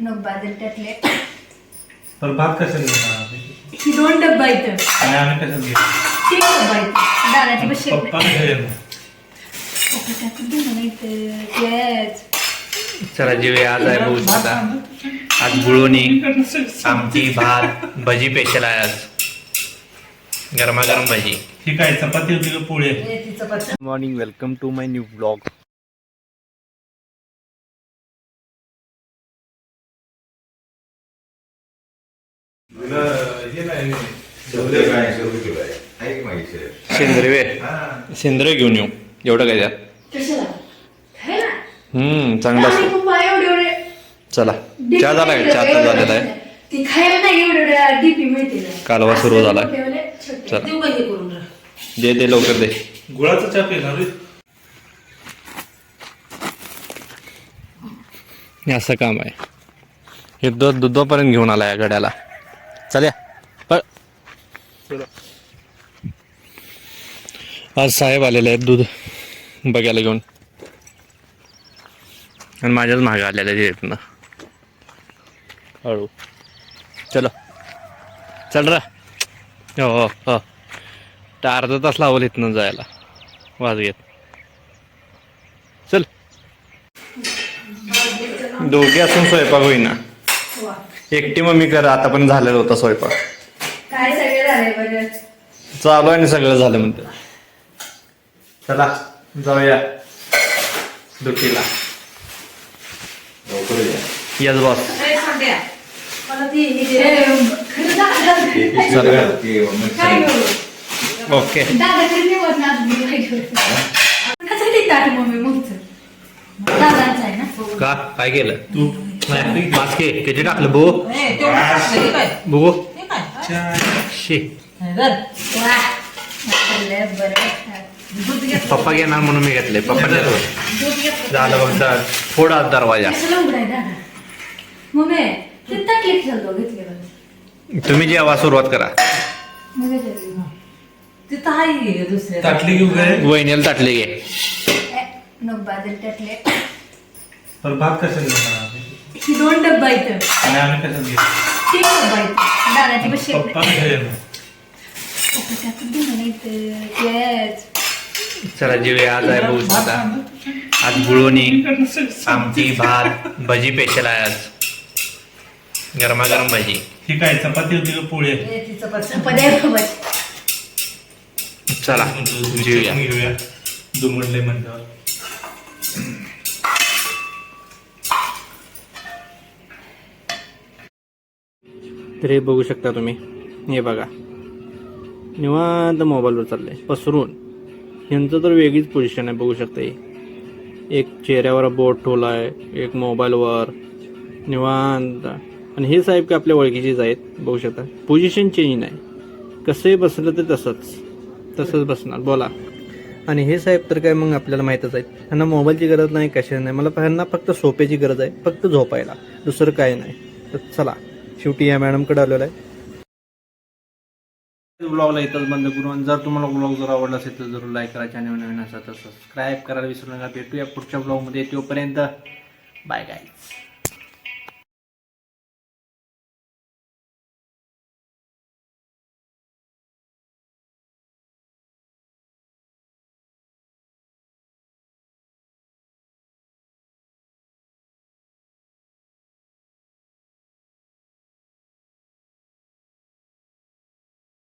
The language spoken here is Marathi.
नग बादल त्यातले तर भात कशाने घेणार ही दोन डब्बा इथं आणि आम्ही कशाने घेणार तीन डब्बा इथं दादाची बशी पप्पा कशा येणार टाकून दे मला इथं तेच चला जेवे आज आहे भाऊ आता आज गुळवणी आमटी भात भजी पेशल आहे आज गरमागरम भजी ही काय चपाती होती का पोळी आहे? हे तिचं पत्र morning welcome to my new blog सेंद्रिय सेंद्रिय घेऊन येऊ. एवढं काय द्या? हम्म चांगलं चला. चहा झाला काय चहा तर झालेला आहे. ती खायला नाही एवढे एवढे डीपी मिळते कालवा सुरू झाला. चला. का हे. दे दे लवकर दे. गुळाचा चहा पिणार रे? हे असं काम आहे. हे दूध दुधापर्यंत घेऊन आला या गड्याला. चाल्या आज साहेब आलेले आहेत दूध बघायला घेऊन. आणि माझ्याच मागे आलेले आहेत इथनं. हळू. चलो. चल रा. हो हो हो. अर्धा तास लावल इथनं जायला. वाज घेत. चल. दोघे असून स्वयंपाक होईना. एकटी मम्मी कर आता पण झालेला होता स्वयंपाक. काय सगळे झाले बरं? चालू आहे आणि सगळं झालं म्हणते. चला जाऊया. दुटीला यस बॉस. अरे सांड्या. मला ती हे दे. खरं दादा. चला काय करू? ओके. दादा तरी निवड ना तुम्ही काय करू? कसं ते ताट मम्मी? मगचं? दादांचं आहे ना? का? काय केलं? तू मास्के किती टाकलं बो बघू शे. पप्पा घेणार म्हणून मी घेतले पप्पा देतो. झालं बघ तर थोडा दरवाजा कशाला. तुम्ही जेव्हा सुरुवात करा वहिनीला ताटले घे भात घेणार ही दोन डब्बा इथं. आणि आम्ही कशाने घेणार तीन डब्बा इथं. दादाची बशी पप्पा कशा येणार. टाकून दे मला इथं. तेच चला जेवे आज आहे भाऊ आता. आज गुळवणी आमटी भात भजी पेशल आहे आज. गरमागरम भजी. ही काय चपाती होती का पोळी? हे. चला जेऊया. घेऊया. दुमडले म्हणल्यावर. तर हे बघू शकता तुम्ही. हे बघा. निवांत मोबाईलवर चाललंय. पसरून. यांचं तर वेगळीच पोझिशन आहे बघू शकता हे. एक चेहऱ्यावर बोट ठेवला आहे एक मोबाईलवर निवांत. आणि हे साहेब का आपल्या ओळखीचेच आहेत बघू शकता. पोझिशन चेंज नाही. कसंही बसलं तर तसंच. तसंच बसणार. बोला. आणि हे साहेब तर काय मग आपल्याला माहीतच आहे त्यांना मोबाईलची गरज नाही कशा नाही. मला ह्यांना फक्त सोप्याची गरज आहे फक्त झोपायला. दुसरं काय नाही. तर चला. शेवटी या मॅडमकडे आलेलो आहे. ब्लॉगला इथंच बंद करू आणि जर तुम्हाला ब्लॉग जर आवडला असेल तर जरूर लाईक करा चॅनल नवीन असा तर सबस्क्राईब करायला विसरू नका. भेटूया पुढच्या ब्लॉगमध्ये. तोपर्यंत बाय गाईज